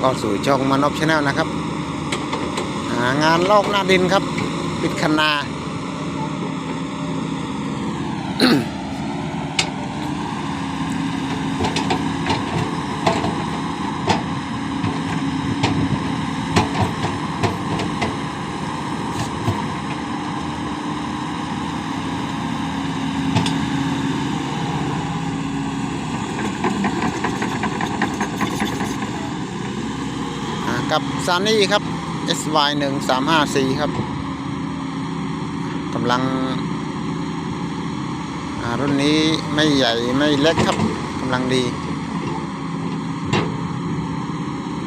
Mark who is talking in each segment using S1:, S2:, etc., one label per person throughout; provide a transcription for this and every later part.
S1: เข้าสู่ช่องมานพชาแนลนะครับ หางานลอกหน้าดินครับ ปิดคนา กับซานี่ครับ SY 1 3 5 4ครับกำลังรุ่นนี้ไม่ใหญ่ไม่เล็กครับกำลังดี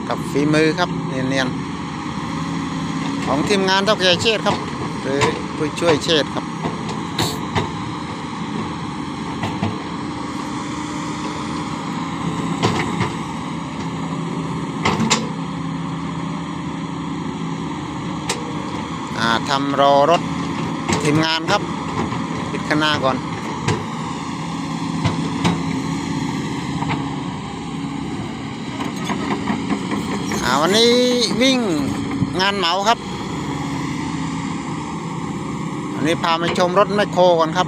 S1: กับฝีมือครับเนียนๆของทีมงานเท่าแก่เชษฐ์ครับ หรือผู้ช่วยเชษฐ์ครับ ทำรอรถทีมงานครับ ปิดข้างหน้าก่อนอวันนี้วิ่งงานเหมาครับ วันนี้พามาชมรถแมคโครก่อนครับ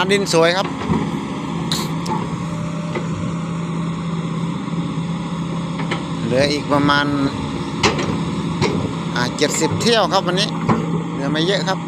S1: น้ำดินสวยครับ เหลืออีกประมาณเจ็ดสิบเที่ยวครับวันนี้ เหลือไม่เยอะครับ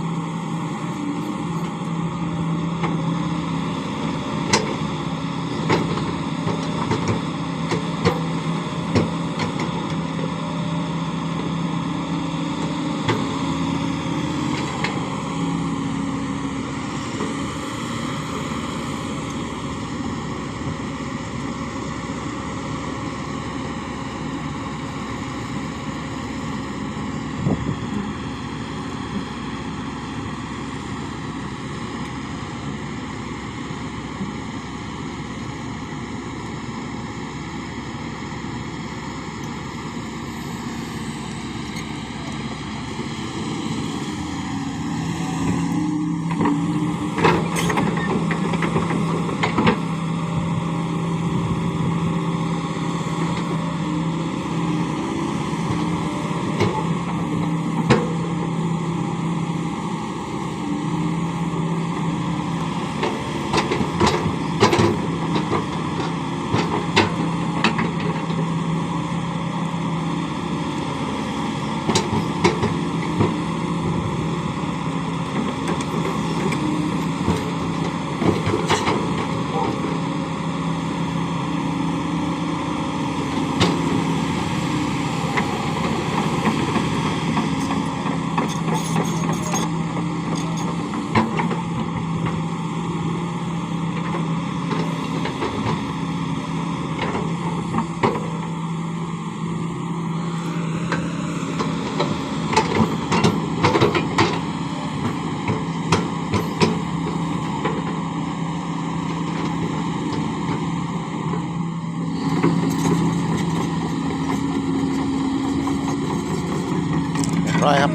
S1: ร้อยครับ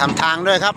S1: ทำทางด้วยครับ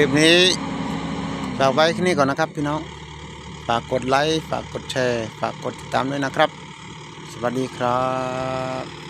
S1: ลิปนี้ฝากไว้แค่นี้ก่อนนะครับพี่น้อง ฝากกดไลค์ ฝากกดแชร์ ฝากกดติดตามด้วยนะครับ สวัสดีครับ